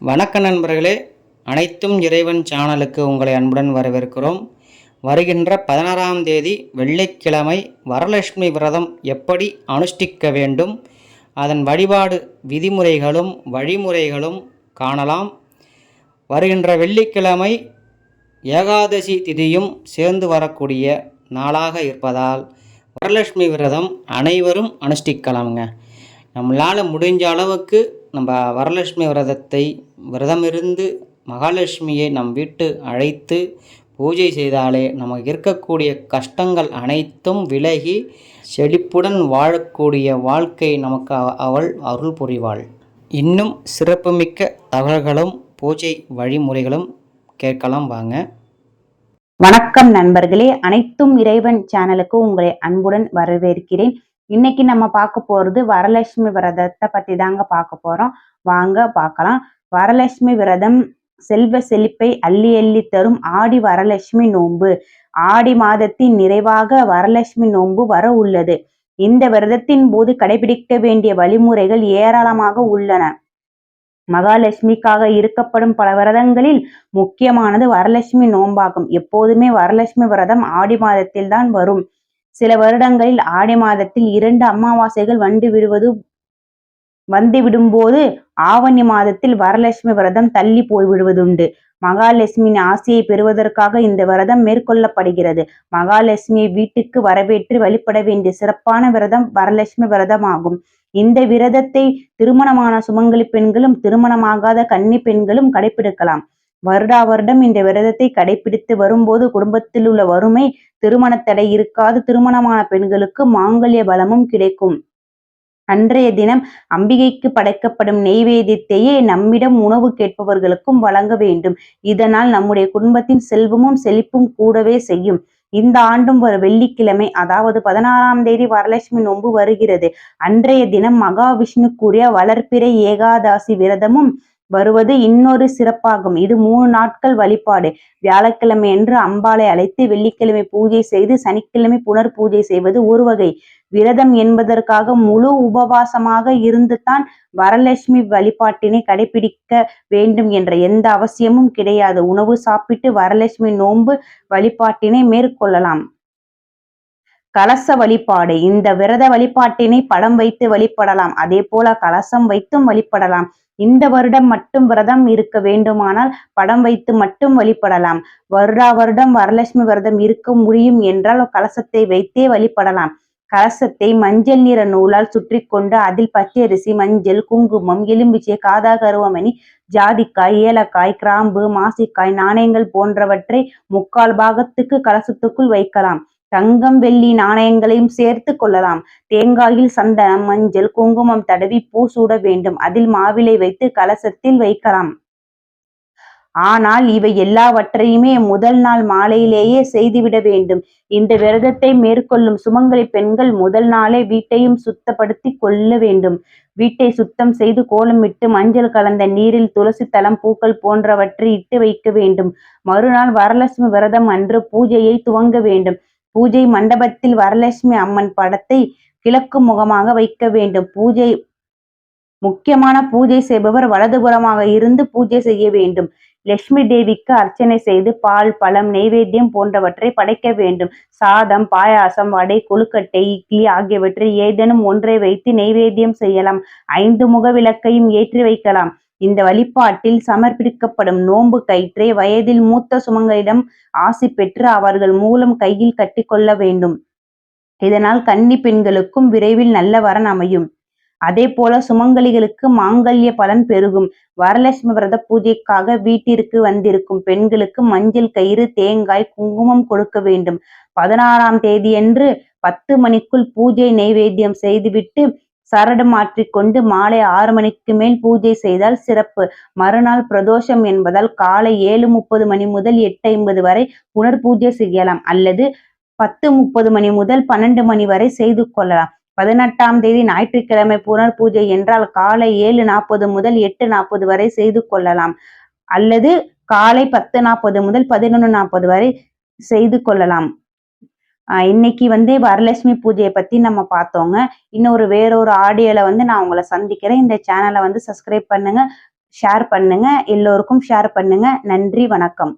வணக்க நண்பர்களே அனைத்தும் இறைவன் சேனலுக்கு உங்களை அன்புடன் வரவேற்கிறோம். வருகின்ற பதினாறாம் தேதி வெள்ளிக்கிழமை வரலட்சுமி விரதம் எப்படி அனுஷ்டிக்க வேண்டும் அதன் வழிபாடு விதிமுறைகளும் வழிமுறைகளும் காணலாம். வருகின்ற வெள்ளிக்கிழமை ஏகாதசி திதியும் சேர்ந்து வரக்கூடிய நாளாக இருப்பதால் வரலட்சுமி விரதம் அனைவரும் அனுஷ்டிக்கலாமுங்க. நம்மளால் முடிஞ்ச அளவுக்கு நம்ம வரலட்சுமி விரதத்தை விரதமிருந்து மகாலட்சுமியை நம் வீட்டு அழைத்து பூஜை செய்தாலே நமக்கு இருக்கக்கூடிய கஷ்டங்கள் அனைத்தும் விலகி செழிப்புடன் வாழக்கூடிய வாழ்க்கை நமக்கு அவ- அவள் அருள் புரிவாள். இன்னும் சிறப்புமிக்க தகவல்களும் பூஜை வழிமுறைகளும் கேட்கலாம் வாங்க. வணக்கம் நண்பர்களே. அனைத்தும் இறைவன் சேனலுக்கு உங்களை அன்புடன் வரவேற்கிறேன். இன்னைக்கு நம்ம பார்க்க போறது வரலட்சுமி விரதத்தை பத்தி தாங்க பார்க்க போறோம். வாங்க பார்க்கலாம். வரலட்சுமி விரதம் செல்வ செழிப்பை அள்ளி அள்ளி தரும் ஆடி வரலட்சுமி நோன்பு. ஆடி மாதத்தின் நிறைவாக வரலட்சுமி நோன்பு வர உள்ளது. இந்த விரதத்தின் போது கடைபிடிக்க வேண்டிய வழிமுறைகள் ஏராளமாக உள்ளன. மகாலட்சுமிக்காக இருக்கப்படும் பல விரதங்களில் முக்கியமானது வரலட்சுமி நோன்பாகும். எப்போதுமே வரலட்சுமி விரதம் ஆடி மாதத்தில் தான் வரும். சில வருடங்களில் ஆடி மாதத்தில் இரண்டு அமாவாசைகள் வந்து விடுவது வந்து விடும்போது ஆவணி மாதத்தில் வரலட்சுமி விரதம் தள்ளி போய் விடுவதுண்டு. மகாலட்சுமியின் ஆசையை பெறுவதற்காக இந்த விரதம் மேற்கொள்ளப்படுகிறது. மகாலட்சுமியை வீட்டுக்கு வரவேற்று வழிபட வேண்டிய சிறப்பான விரதம் வரலட்சுமி விரதம் ஆகும் இந்த விரதத்தை திருமணமான சுமங்கலி பெண்களும் திருமணமாகாத கன்னி பெண்களும் கடைபிடிக்கலாம். வருடா வருடம் இந்த விரதத்தை கடைபிடித்து வரும்போது குடும்பத்தில் உள்ள வறுமை திருமண தடை இருக்காது. திருமணமான பெண்களுக்கு மாங்கல்ய பலமும் கிடைக்கும். அன்றைய தினம் அம்பிகைக்கு படைக்கப்படும் நெய்வேதியத்தையே நம்மிடம் உணவு கேட்பவர்களுக்கும் வழங்க வேண்டும். இதனால் நம்முடைய குடும்பத்தின் செல்வமும் செழிப்பும் கூடவே செய்யும். இந்த ஆண்டும் ஒரு வெள்ளிக்கிழமை அதாவது பதினாறாம் தேதி வரலட்சுமி நோன்பு வருகிறது. அன்றைய தினம் மகாவிஷ்ணுக்குரிய வளர்ப்பிறை ஏகாதாசி விரதமும் வருவது இன்னொரு சிறப்பாகும். இது மூணு நாட்கள் வழிபாடு. வியாழக்கிழமை என்று அம்பாளை அழைத்து வெள்ளிக்கிழமை பூஜை செய்து சனிக்கிழமை புனர் பூஜை செய்வது ஒரு வகை. விரதம் என்பதற்காக முழு உபவாசமாக இருந்துதான் வரலட்சுமி வழிபாட்டினை கடைபிடிக்க வேண்டும் என்ற எந்த அவசியமும் கிடையாது. உணவு சாப்பிட்டு வரலட்சுமி நோன்பு வழிபாட்டினை மேற்கொள்ளலாம். கலச வழிபாடு. இந்த விரத வழிபாட்டினை படம் வைத்து வழிபடலாம். அதே போல கலசம் வைத்தும் வழிபடலாம். இந்த வருடம் மட்டும் விரதம் இருக்க வேண்டுமானால் படம் வைத்து மட்டும் வழிபடலாம். வருடா வருடம் வரலட்சுமி விரதம் இருக்க முடியும் என்றால் கலசத்தை வைத்தே வழிபடலாம். கலசத்தை மஞ்சள் நிற நூலால் சுற்றி கொண்டு அதில் பச்சரிசி மஞ்சள் குங்குமம் எலும்பிச்சை காதா கருவமணி ஜாதிக்காய் ஏலக்காய் கிராம்பு மாசிக்காய் நாணயங்கள் போன்றவற்றை முக்கால் பாகத்துக்கு கலசத்துக்குள் வைக்கலாம். தங்கம் வெள்ளி நாணயங்களையும் சேர்த்து கொள்ளலாம். தேங்காயில் சந்தனம் மஞ்சள் குங்குமம் தடவி பூ சூட வேண்டும். அதில் மாவிலை வைத்து கலசத்தில் வைக்கலாம். ஆனால் இவை எல்லாவற்றையுமே முதல் நாள் மாலையிலேயே செய்துவிட வேண்டும். இந்த விரதத்தை மேற்கொள்ளும் சுமங்கலி பெண்கள் முதல் நாளே வீட்டையும் சுத்தப்படுத்தி கொள்ள வேண்டும். வீட்டை சுத்தம் செய்து கோலமிட்டு மஞ்சள் கலந்த நீரில் துளசி தளம் பூக்கள் போன்றவற்றை இட்டு வைக்க வேண்டும். மறுநாள் வரலட்சுமி விரதம் அன்று பூஜையை துவங்க வேண்டும். பூஜை மண்டபத்தில் வரலட்சுமி அம்மன் படத்தை கிழக்கு முகமாக வைக்க வேண்டும். பூஜை முக்கியமான பூஜை செய்பவர் வலதுபுறமாக இருந்து பூஜை செய்ய வேண்டும். லட்சுமி தேவிக்கு அர்ச்சனை செய்து பால் பழம் நெய்வேத்தியம் போன்றவற்றை படைக்க வேண்டும். சாதம் பாயாசம் வடை கொழுக்கட்டை இட்லி ஆகியவற்றை ஏதேனும் ஒன்றை வைத்து நெய்வேத்தியம் செய்யலாம். ஐந்து முக விளக்கையும் ஏற்றி வைக்கலாம். இந்த வழிபாட்டில் சமர்ப்பிக்கப்படும் நோன்பு கயிற்றை வயதில் மூத்த சுமங்களிடம் ஆசி பெற்று அவர்கள் மூலம் கையில் கட்டிக்கொள்ள வேண்டும். இதனால் கன்னி பெண்களுக்கும் விரைவில் நல்ல வரன் அமையும். அதே போல சுமங்கலிகளுக்கு மாங்கல்ய பலன் பெருகும். வரலட்சுமி விரத பூஜைக்காக வீட்டிற்கு வந்திருக்கும் பெண்களுக்கு மஞ்சள் கயிறு தேங்காய் குங்குமம் கொடுக்க வேண்டும். பதினாறாம் தேதியன்று பத்து மணிக்குள் பூஜை நைவேத்தியம் செய்துவிட்டு சரடு மாற்றிக்கொண்டு மாலை ஆறு மணிக்கு மேல் பூஜை செய்தால் சிறப்பு. மறுநாள் பிரதோஷம் என்பதால் காலை ஏழு முப்பது மணி முதல் எட்டு ஐம்பது வரை புனர் பூஜை செய்யலாம். அல்லது பத்து முப்பது மணி முதல் பன்னெண்டு மணி வரை செய்து கொள்ளலாம். பதினெட்டாம் தேதி ஞாயிற்றுக்கிழமை புனர் பூஜை என்றால் காலை ஏழு நாற்பது முதல் எட்டு நாற்பது வரை செய்து கொள்ளலாம். அல்லது காலை பத்து நாற்பது முதல் பதினொன்று நாற்பது வரை செய்து கொள்ளலாம். இன்னைக்கு வந்து வரலட்சுமி பூஜையை பத்தி நம்ம பார்த்தோங்க. இன்னொரு வேறொரு ஆடியோல வந்து நான் உங்களை சந்திக்கிறேன். இந்த சேனலை வந்து சப்ஸ்கிரைப் பண்ணுங்க ஷேர் பண்ணுங்க எல்லோருக்கும் ஷேர் பண்ணுங்க. நன்றி வணக்கம்.